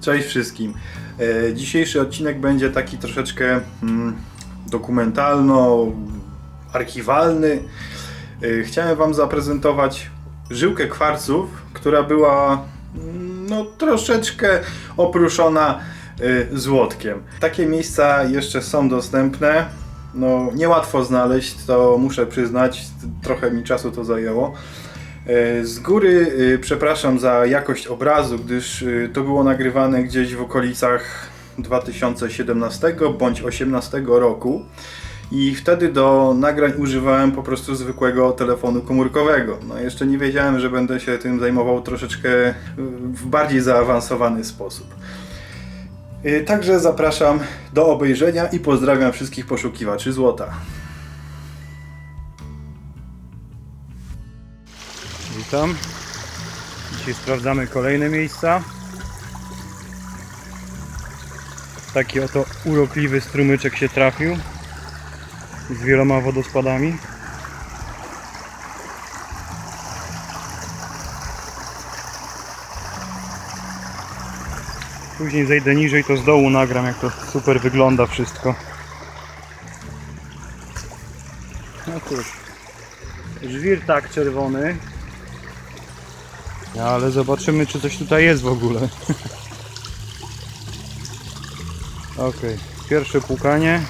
Cześć wszystkim. E, Dzisiejszy odcinek będzie taki troszeczkę mm, dokumentalno-archiwalny. E, Chciałem Wam zaprezentować żyłkę kwarców, która była mm, no, troszeczkę oprószona e, złotkiem. Takie miejsca jeszcze są dostępne. No, niełatwo znaleźć, to muszę przyznać, trochę mi czasu to zajęło. E, Z góry e, przepraszam za jakość obrazu, gdyż e, to było nagrywane gdzieś w okolicach 2017 bądź 2018 roku. I wtedy do nagrań używałem po prostu zwykłego telefonu komórkowego. No jeszcze nie wiedziałem, że będę się tym zajmował troszeczkę w bardziej zaawansowany sposób. Także zapraszam do obejrzenia i pozdrawiam wszystkich poszukiwaczy złota. Witam. Dzisiaj sprawdzamy kolejne miejsca. Taki oto urokliwy strumyczek się trafił z wieloma wodospadami. Później zejdę niżej, to z dołu nagram, jak to super wygląda wszystko. No cóż, żwir tak czerwony, no, ale zobaczymy, czy coś tutaj jest w ogóle. ok, pierwsze pukanie.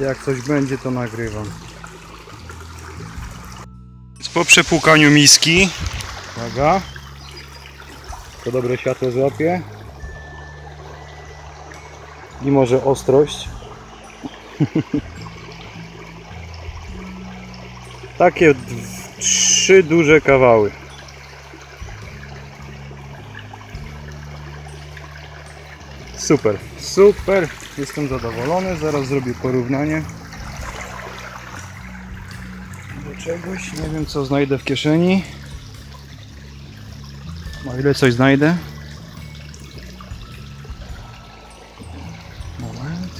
Jak coś będzie, to nagrywam. Po przepłukaniu miski. Uwaga. To dobre światło złapie. I może ostrość. Takie trzy duże kawały. Super, super, jestem zadowolony, zaraz zrobię porównanie. Do czegoś, nie wiem co znajdę w kieszeni. O ile coś znajdę? Moment.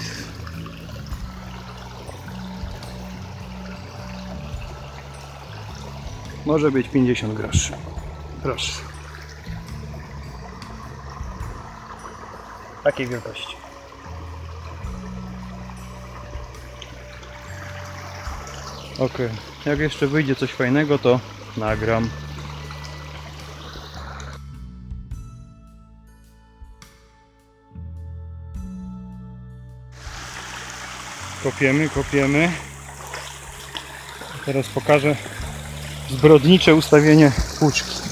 Może być 50 groszy proszę takiej wielkości. Ok, jak jeszcze wyjdzie coś fajnego, to nagram. Kopiemy, kopiemy. Teraz pokażę zbrodnicze ustawienie płuczki.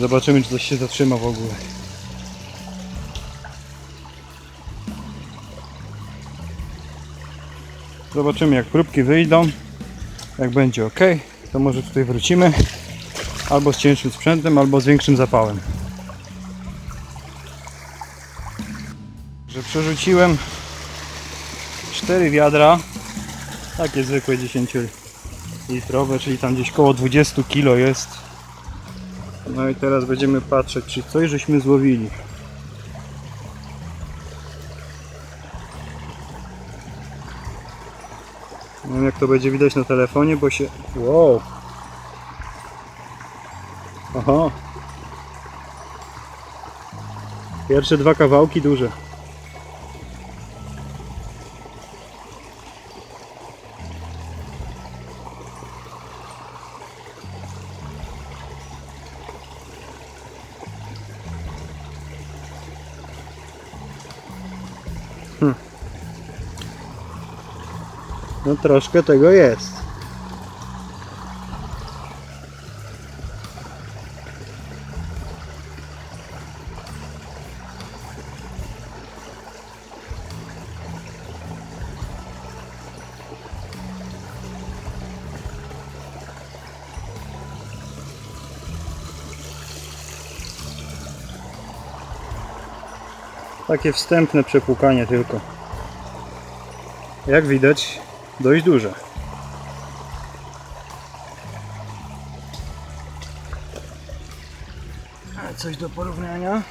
Zobaczymy, czy coś się zatrzyma w ogóle. Zobaczymy, jak próbki wyjdą. Jak będzie ok, to może tutaj wrócimy. Albo z cięższym sprzętem, albo z większym zapałem. Że przerzuciłem 4 wiadra. Takie zwykłe 10 litrowe, czyli tam gdzieś koło 20 kg jest. No i teraz będziemy patrzeć, czy coś żeśmy złowili. Nie wiem jak to będzie widać na telefonie, bo się... Wow! Aha! Pierwsze dwa kawałki duże. No troszkę tego jest. Takie wstępne przepłukanie tylko. Jak widać, dość duże. Coś do porównania.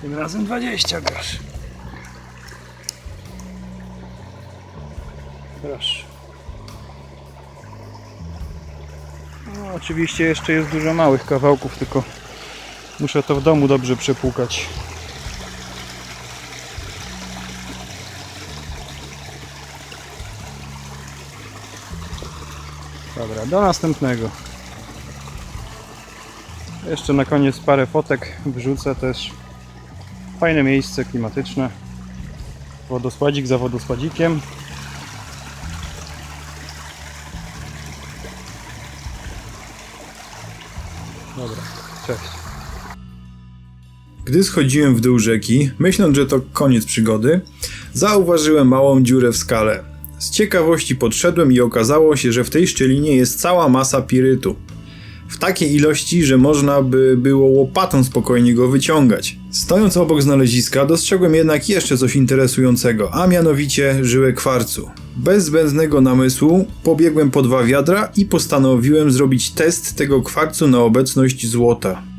Tym razem 20 groszy. Proszę. Oczywiście jeszcze jest dużo małych kawałków, tylko muszę to w domu dobrze przepłukać. Dobra, do następnego. Jeszcze na koniec parę fotek wrzucę też. Fajne miejsce klimatyczne. Wodoskładzik za wodoskładzikiem. Dobra, cześć. Gdy schodziłem w dół rzeki, myśląc, że to koniec przygody, zauważyłem małą dziurę w skale. Z ciekawości podszedłem i okazało się, że w tej szczelinie jest cała masa pirytu. W takiej ilości, że można by było łopatą spokojnie go wyciągać. Stojąc obok znaleziska, dostrzegłem jednak jeszcze coś interesującego, a mianowicie żyłę kwarcu. Bez zbędnego namysłu pobiegłem po dwa wiadra i postanowiłem zrobić test tego kwarcu na obecność złota.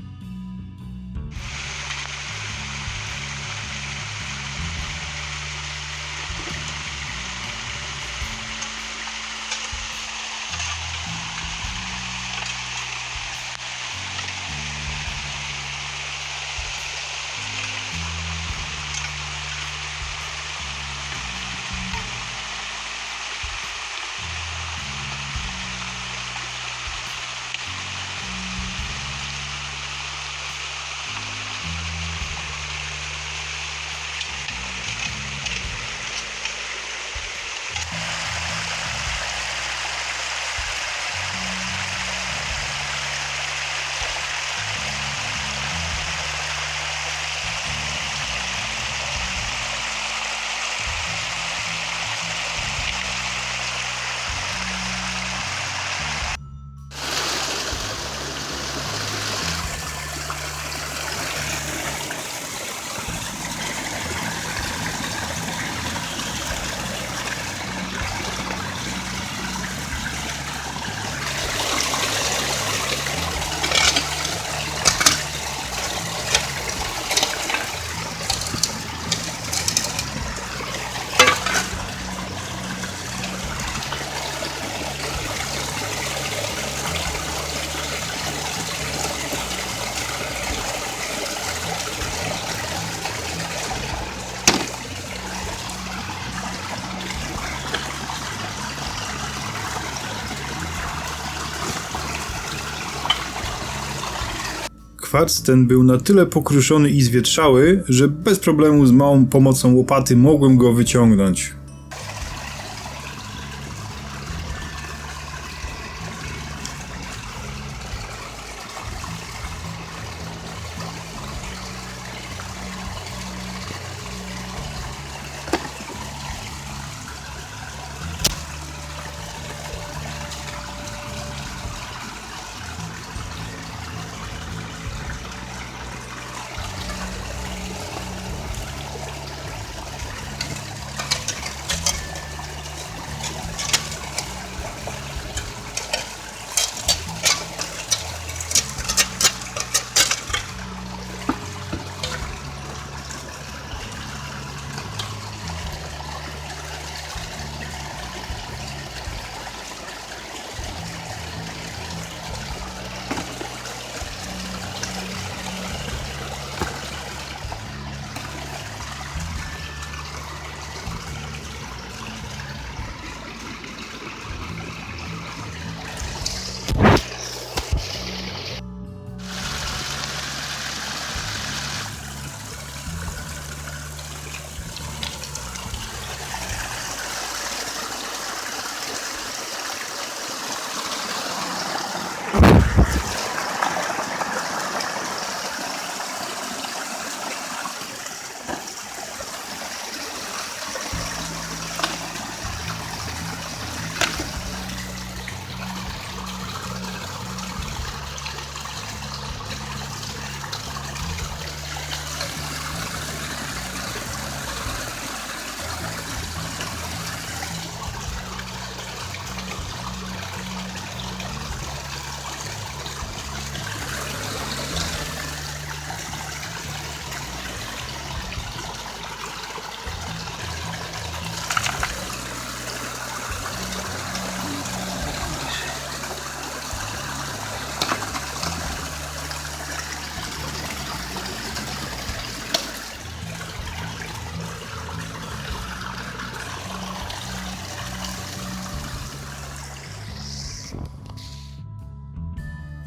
Kwarc ten był na tyle pokruszony i zwietrzały, że bez problemu z małą pomocą łopaty mogłem go wyciągnąć.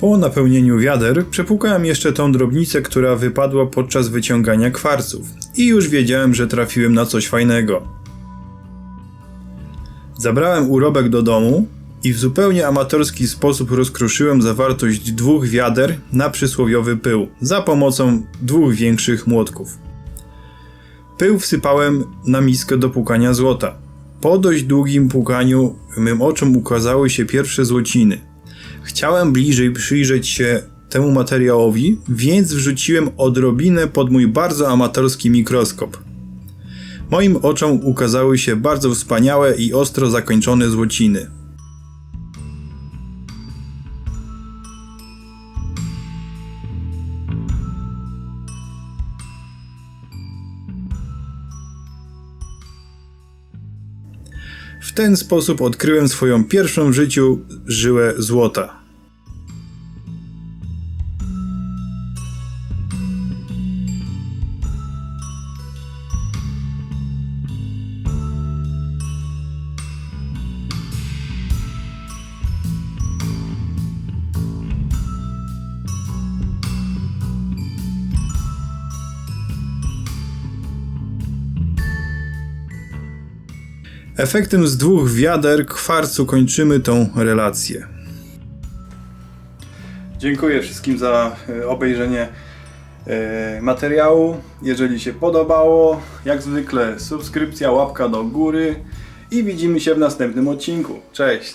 Po napełnieniu wiader przepłukałem jeszcze tą drobnicę, która wypadła podczas wyciągania kwarców i już wiedziałem, że trafiłem na coś fajnego. Zabrałem urobek do domu i w zupełnie amatorski sposób rozkruszyłem zawartość dwóch wiader na przysłowiowy pył za pomocą dwóch większych młotków. Pył wsypałem na miskę do płukania złota. Po dość długim płukaniu mym oczom ukazały się pierwsze złociny. Chciałem bliżej przyjrzeć się temu materiałowi, więc wrzuciłem odrobinę pod mój bardzo amatorski mikroskop. Moim oczom ukazały się bardzo wspaniałe i ostro zakończone złociny. W ten sposób odkryłem swoją pierwszą w życiu żyłę złota. Efektem z dwóch wiader kwarcu kończymy tą relację. Dziękuję wszystkim za e, obejrzenie e, materiału. Jeżeli się podobało, jak zwykle subskrypcja, łapka do góry i widzimy się w następnym odcinku. Cześć!